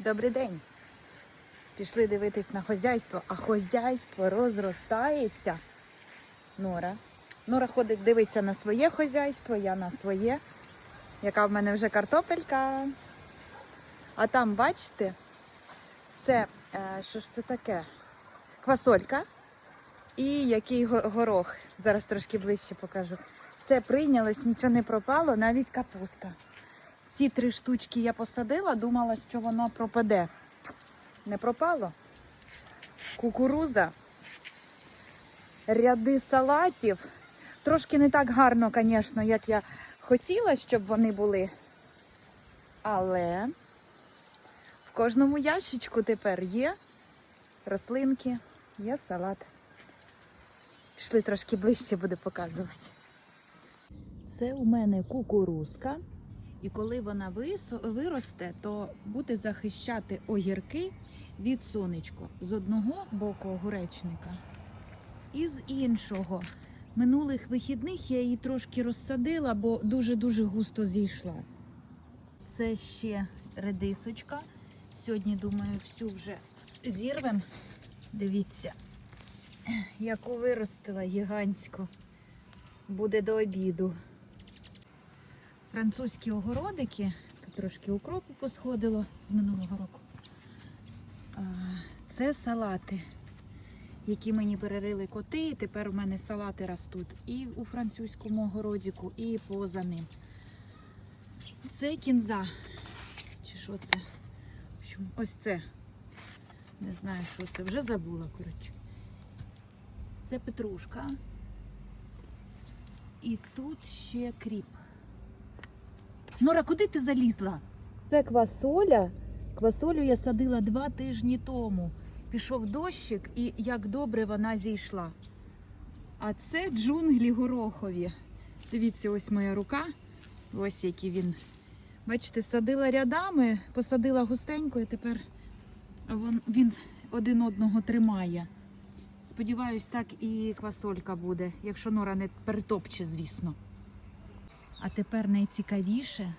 Добрий день. Пішли дивитись на хозяйство, а хозяйство розростається. Нора. Нора ходить, дивиться на своє хозяйство, я на своє. Яка в мене вже картопелька. А там, бачите, це е, що ж це таке? Квасолька і який горох. Зараз трошки ближче покажу. Все прийнялось, нічого не пропало, навіть капуста. Ці три штучки я посадила, думала, що воно пропаде. Не пропало. Кукуруза, ряди салатів. Трошки не так гарно, звісно, як я хотіла, щоб вони були. Але в кожному ящичку тепер є рослинки, є салат. Пішли трошки ближче, буде показувати. Це у мене кукурузка. І коли вона виросте, то буде захищати огірки від сонечка з одного боку огуречника і з іншого. Минулих вихідних я її трошки розсадила, бо дуже-дуже густо зійшла. Це ще редисочка. Сьогодні, думаю, всю вже зірвем. Дивіться, яку виростила гігантську. Буде до обіду французькі огородики. Трошки укропу посходило з минулого року. Це салати, які мені перерили коти. І тепер у мене салати ростуть і у французькому огородіку, і поза ним. Це кінза. Чи що це? Ось це. Не знаю, що це. Вже забула, коротше. Це петрушка. І тут ще кріп. Нора, куди ти залізла? Це квасоля. Квасолю я садила два тижні тому. Пішов дощик і як добре вона зійшла. А це джунглі горохові. Дивіться, ось моя рука. Ось який він. Бачите, садила рядами, посадила густенько і тепер він один одного тримає. Сподіваюсь, так і квасолька буде, якщо нора не перетопче, звісно. А тепер найцікавіше,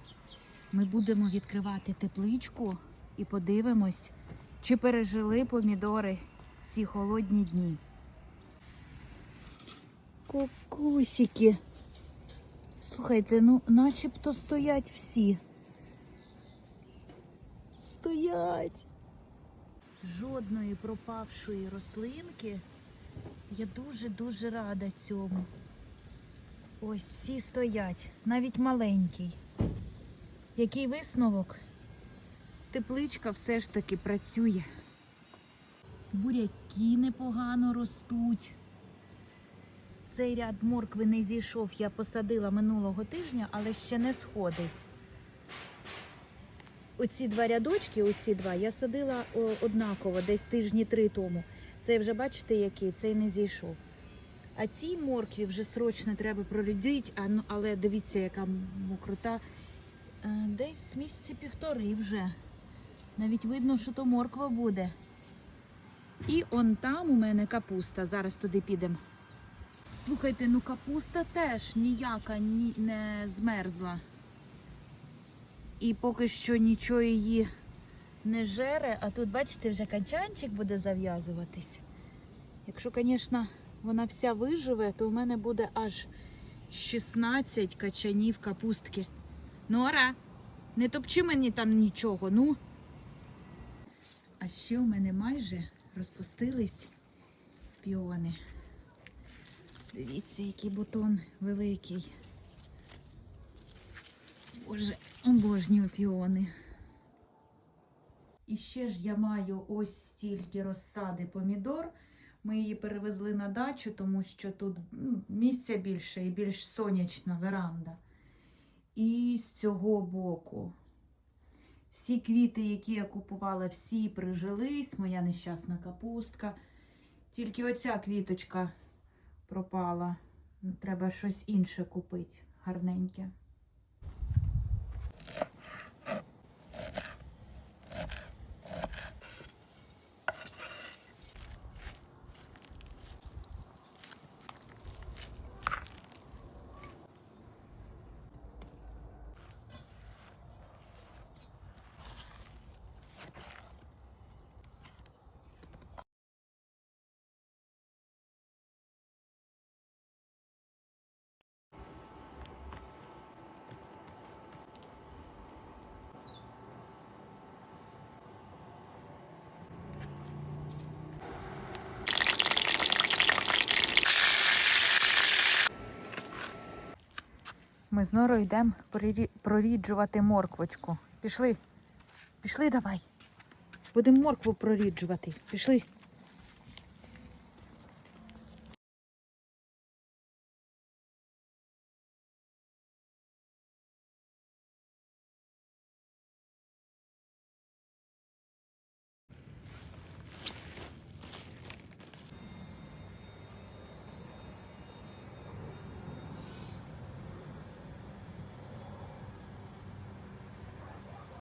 ми будемо відкривати тепличку і подивимось, чи пережили помідори ці холодні дні. Кокусики. Слухайте, ну начебто стоять всі. Стоять. Жодної пропавшої рослинки. Я дуже-дуже рада цьому. Ось всі стоять, навіть маленький. Який висновок? Тепличка все ж таки працює. Буряки непогано ростуть. Цей ряд моркви не зійшов, я посадила минулого тижня, але ще не сходить. Оці два рядочки, оці два, я садила однаково, десь тижні три тому. Цей вже бачите, який, цей не зійшов. А цій моркві вже срочно треба прорядити, ну, але дивіться, яка мокрота. Е, Десь місяці півтори вже. Навіть видно, що то морква буде. І он там у мене капуста. Зараз туди підемо. Слухайте, ну капуста теж ніяка ні, не змерзла. І поки що нічого її не жере, а тут, бачите, вже качанчик буде зав'язуватись. Якщо, звісно, вона вся виживе, то в мене буде аж 16 качанів капустки. Нора, не топчи мені там нічого, ну. А ще у мене майже розпустились піони. Дивіться, який бутон великий. Боже, обожнюю піони. І ще ж я маю ось стільки розсади помідор. Ми її перевезли на дачу, тому що тут ну, місця більше і більш сонячна веранда. І з цього боку. Всі квіти, які я купувала, всі прижились. Моя нещасна капустка. Тільки оця квіточка пропала. Треба щось інше купити, гарненьке. Ми з Норою йдемо проріджувати морквочку. Пішли. Пішли давай. Будемо моркву проріджувати. Пішли.